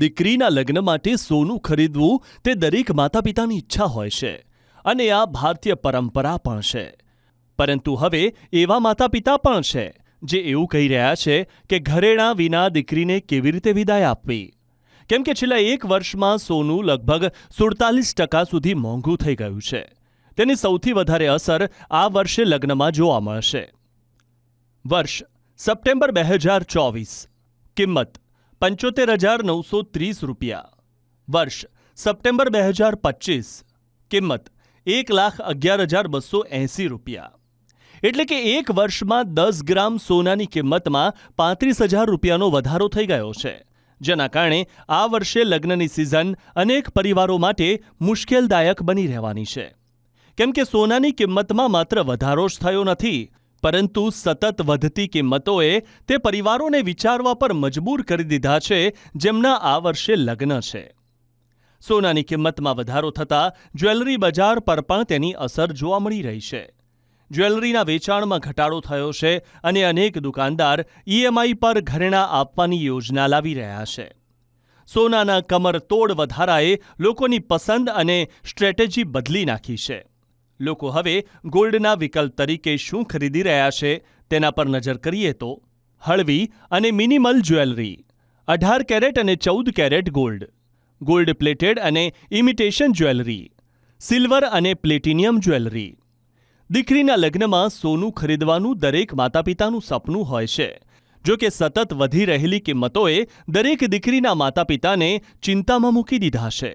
દીકરીના લગ્ન માટે સોનું ખરીદવું તે દરેક માતા પિતાની ઈચ્છા હોય છે અને આ ભારતીય પરંપરા પણ છે. પરંતુ હવે એવા માતા પિતા પણ છે જે એવું કહી રહ્યા છે કે ઘરેણાં વિના દીકરીને કેવી રીતે વિદાય આપવી? કેમ કે છેલ્લા એક વર્ષમાં સોનું લગભગ સુડતાલીસ ટકા સુધી મોંઘું થઈ ગયું છે. તેની સૌથી વધારે અસર આ વર્ષે લગ્નમાં જોવા મળશે. વર્ષ, સપ્ટેમ્બર બે હજાર ચોવીસ. કિંમત પંચોતેર હજાર નવસો ત્રીસ રૂપિયા. વર્ષ સપ્ટેમ્બર બે હજાર પચીસ, કિંમત એક લાખ અગિયાર હજાર બસો એંસી રૂપિયા. એટલે કે એક વર્ષમાં દસ ગ્રામ સોનાની કિંમતમાં પાંત્રીસ હજાર રૂપિયાનો વધારો થઈ ગયો છે. જેના કારણે આ વર્ષે લગ્નની સિઝન અનેક પરિવારો માટે મુશ્કેલદાયક બની રહેવાની છે. કેમ કે સોનાની કિંમતમાં માત્ર વધારો જ થયો નથી પરંતુ સતત વધતી કિંમતોએ તે પરિવારોને વિચારવા પર મજબૂર કરી દીધા છે, જેમના આ વર્ષે લગ્ન છે. સોનાની કિંમતમાં વધારો થતાં જ્વેલરી બજાર પર પણ તેની અસર જોવા મળી રહી છે. જ્વેલરીના વેચાણમાં ઘટાડો થયો છે અને અનેક દુકાનદાર ઈએમઆઈ પર ઘરેણાં આપવાની યોજના લાવી રહ્યા છે. સોનાના કમરતોડ વધારાએ લોકોની પસંદ અને સ્ટ્રેટેજી બદલી નાખી છે. લોકો હવે ગોલ્ડના વિકલ્પ તરીકે શું ખરીદી રહ્યા છે તેના પર નજર કરીએ તો હળવી અને મિનિમલ જ્વેલરી, અઢાર કેરેટ અને ચૌદ કેરેટ ગોલ્ડ ગોલ્ડ પ્લેટેડ અને ઇમિટેશન જ્વેલરી, સિલ્વર અને પ્લેટિનિયમ જ્વેલરી. દીકરીના લગ્નમાં સોનું ખરીદવાનું દરેક માતા પિતાનું સપનું હોય છે. જો કે સતત વધી રહેલી કિંમતોએ દરેક દીકરીના માતા પિતાને ચિંતામાં મૂકી દીધા છે.